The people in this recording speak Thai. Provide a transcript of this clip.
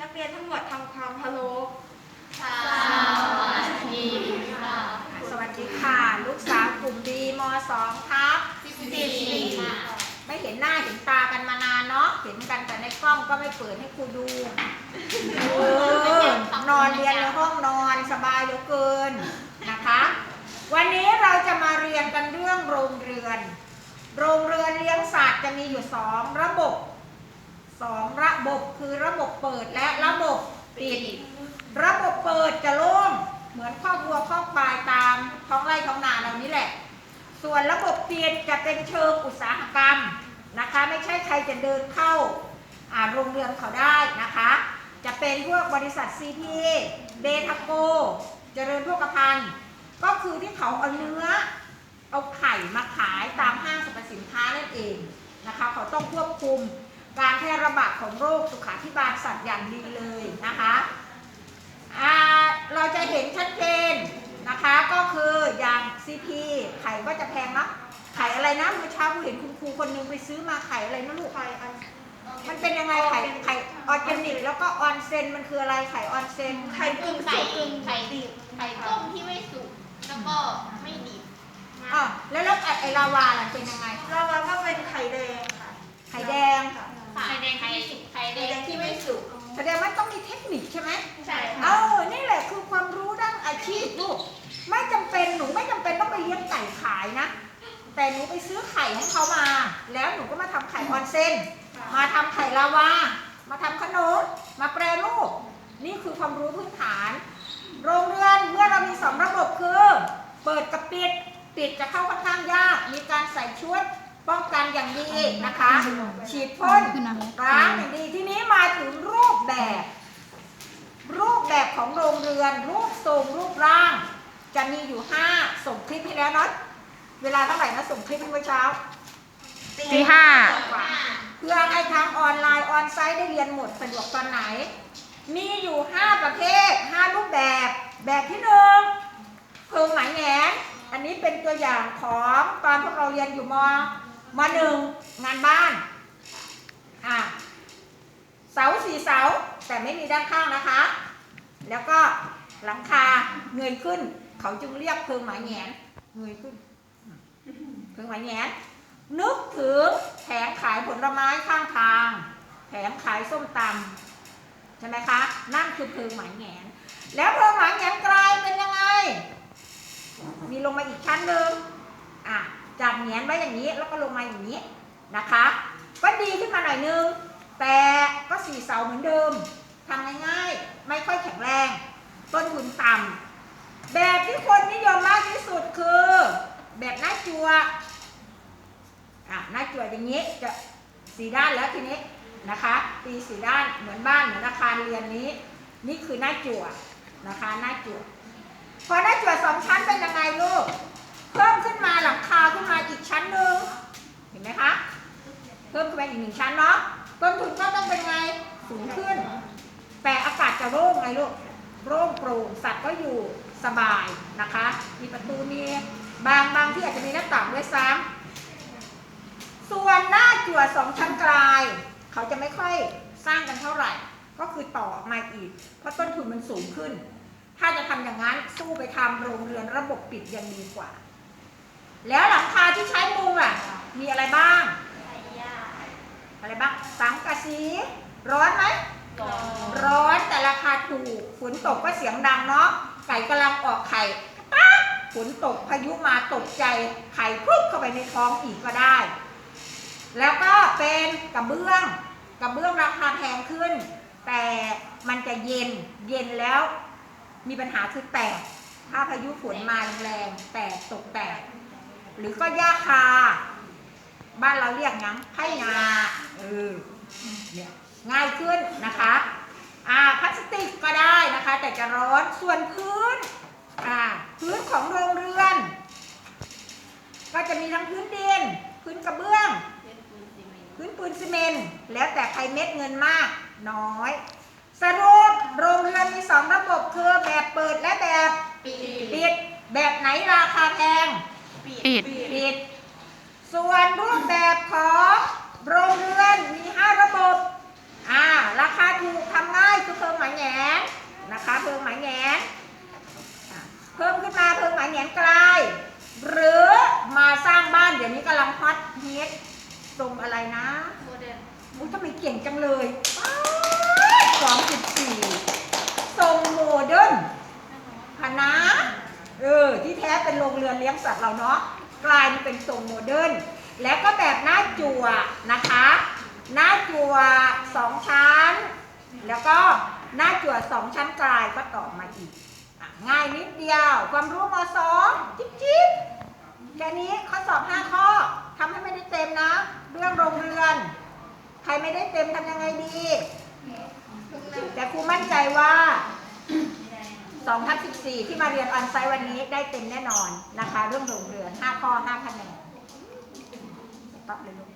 นักเรียนทั้งหมดทำความเคารพสวัสดีค่ะ สวัสดีค่ะ ลูกสาวกลุ่มดีม2ครับสิบสี่ค่ะไม่เห็นหน้าเห็นตากันมานานเนาะ เห็นกันแต่ในกล้องก็ไม่เปิดให้ครูดูเออนอนเรียนในห้องนอนสบายเหลือเกินนะคะ วันนี้เราจะมาเรียนกันเรื่องโรงเรือน โรงเรือนเลี้ยงสัตว์จะมีอยู่สองระบบ สองระบบคือระบบเปิดและระบบปิด ระบบเปิดจะโล่งเหมือนข้อกวัวข้อควายตามท้องไร่ท้องนาเรานี่แหละ ส่วนระบบปิดจะเป็นเชิงอุตสาหกรรมนะคะ ไม่ใช่ใครจะเดินเข้าอ่าโรงเรือนเขาได้นะคะ จะเป็นพวกบริษัทซีพีเบทาโก เจริญพวกภัณฑ์ก็คือที่เขาเอาเนื้อ เอาไข่มาขายตามห้างสรรพสินค้านั่นเองนะคะ เขาต้องควบคุม การแพร่ระบาดของโรคสุขาภิบาลสัตว์อย่างดีเลยนะคะอ่าเราจะเห็นชัดเจนนะคะก็คืออย่าง CP ไข่ก็จะแพงเนอะไข่อะไรนะเมื่อเช้าผู้เห็นคุณครูคนหนึงไปซื้อมาไข่อะไรนะลูกไข่อันมันเป็นยังไงไข่ไข่ออร์แกนิกแล้วก็ออนเซนมันคืออะไรไข่ออนเซนไข่กึ่งไข่สุกกึ่งไข่ดิบไข่ต้มที่ไม่สุกแล้วก็ไม่ดิบอะแล้วแล้วไอ้ลาวาล่ะเป็นยังไงแล้วเราก็เป็นไข่แดงค่ะ ไข่แดงค่ะ ไข่แดงที่ไม่สุกไข่แดงที่ไม่สุกแสดงว่าต้องมีเทคนิคใช่ไหมใช่เออนี่แหละคือความรู้ด้านอาชีพลูกไม่จำเป็นหนูไม่จำเป็นต้องไปเลี้ยงไก่ขายนะ แต่หนูไปซื้อไข่ให้เขามา แล้วหนูก็มาทำไข่ออนเซนมาทำไข่ลาวา มาทำขนมมาแปรรูปนี่คือความรู้พื้นฐาน โรงเรือนเมื่อเรามีสองระบบคือ เปิดกับปิดปิดจะเข้าค่อนข้างยาก มีการใส่ชุด ป้องกันอย่างดีนะคะ ฉีดพ่นล้างอย่างดีทีนี้มาถึงรูปแบบ รูปแบบของโรงเรือน รูปทรงรูปร่าง จะมีอยู่5ส่งคลิปให้แล้วเนาะเวลาเท่าไหร่นะส่งคลิปให้เมื่อเช้าตีห้าเพื่อให้ทั้งออนไลน์ออนไซต์ได้เรียนหมดสะดวกตอนไหน มีอยู่ 5 ประเภท 5 รูปแบบ แบบที่หนึ่งเพิงไหมแหงนอันนี้เป็นตัวอย่างของตอนพวกเราเรียนอยู่ม มาหนึ่งงานบ้าน อะ เสาสี่เสา แต่ไม่มีด้านข้างนะคะ แล้วก็หลังคาเงยขึ้น เขาจึงเรียกเพิงหมายแหงนเงยขึ้น เพิงหมายแหงนนึกถึงแผงขายผลไม้ข้างทาง แผงขายส้มตำใช่ไหมคะ นั่นคือเพิงหมายแหงนแล้วเพิงหมายแหงนกลายเป็นยังไง มีลงมาอีกชั้นหนึ่งอะ จากแหงนไว้อย่างนี้แล้วก็ลงมาอย่างนี้นะคะ ก็ดีขึ้นมาหน่อยนึง แต่ก็สี่เสาเหมือนเดิมทำง่ายๆไม่ค่อยแข็งแรง ต้นทุนต่ำแบบที่คนนิยมมากที่สุดคือ แบบหน้าจัวอะหน้าจั่วอย่างนี้จะสีด้านแล้วทีนี้นะคะตีสีด้านเหมือนบ้านเหมือนอาคารเรียนนี้ นี่คือหน้าจั่วนะคะหน้าจั่วพอหน้าจั่วสองชั้นเป็นยังไงลูกเพิ่มขึ้นมาหลังคาขึ้นมาอีกชั้นหนึ่งเห็นไหมคะเพิ่มขึ้นมาอีกหนึ่งชั้นเนาะต้นทุนก็ต้องเป็นไงสูงขึ้น แต่อากาศจะโล่งไงลูก โล่งโปร่งสัตว์ก็อยู่สบายนะคะ มีประตูมีบางบางที่อาจจะมีหน้าต่างด้วยซ้ำส่วนหน้าจั่วสองชั้นกลาย เขาจะไม่ค่อยสร้างกันเท่าไหร่ ก็คือต่อออกมาอีก เพราะต้นทุนมันสูงขึ้น ถ้าจะทำอย่างนั้นสู้ไปทำโรงเรือนระบบปิดยังดีกว่า แล้วหลังคาที่ใช้มุงอะ มีอะไรบ้าง อะไรบ้างสังกะสี ร้อนไหม ร้อนแต่ราคาถูก ฝ นตกก็เสียงดังเนาะไก่กำลังออกไข่ป๊าดฝนตกพายุมาตกใจไข่พรุบเข้าไปในท้องอีกก็ได้ แล้วก็เป็นกระเบื้องกระเบื้องราคาแพงขึ้น แต่มันจะเย็นเย็นแล้ว มีปัญหาคือแตกถ้าพายุฝนมาแรงแตกตกแตก หรือก็หญ้าคา บ้านเราเรียกหยังไผ่งาเออเนี่ยง่ายขึ้นนะคะ อ่าพลาสติกก็ได้นะคะ แต่จะร้อนส่วนพื้นอ่าพื้นของโรงเรือน ก็จะมีทั้งพื้นดิน พื้นกระเบื้อง พื้นปูนซีเมนต์แล้วแต่ใครเม็ดเงินมากน้อย สรุปโรงเรือนมีสองระบบคือแบบเปิดและแบบปีปิดแบบไหนราคาแพงปิดปิด ส่วนรูปแบบของโรงเรือนมี5ระบบ่า ราคาถูกทำง่ายคือเพิ่มหมายแหนนะคะ เพิ่มหมายแหนเพิ่มขึ้นมาเพิ่มหมายแงไกลหรือมาสร้างบ้านเดี๋ยวนี้กำลังฮอตฮดตรงอะไรนะโมเดลมุ้ทำไมเก่งจังเลยสองจุดสี่ทรงโมเดลร์นคณะเออ ที่แท้เป็นโรงเรือนเลี้ยงสัตว์เราเนาะกลายเป็นทรงโมเดลและก็แบบหน้าจั่วนะคะ หน้าจั่วสองชั้น แล้วก็หน้าจั่วสองชั้นกลายก็ต่อมาอีกอง่ายนิดเดียว ความรู้มสองจิ๊บจิ๊บแค่นี้ข้อสอบห้าข้อทำให้ไม่ได้เต็มนะ เรื่องโรงเรือน ใครไม่ได้เต็มทำยังไงดี แต่ครูมั่นใจว่า2ทับ14 ที่มาเรียนออนไซต์วันนี้ได้เต็มแน่นอนนะคะ เรื่องโรงเรือน 5 ข้อ 5 คะแนนตอบเลยลูก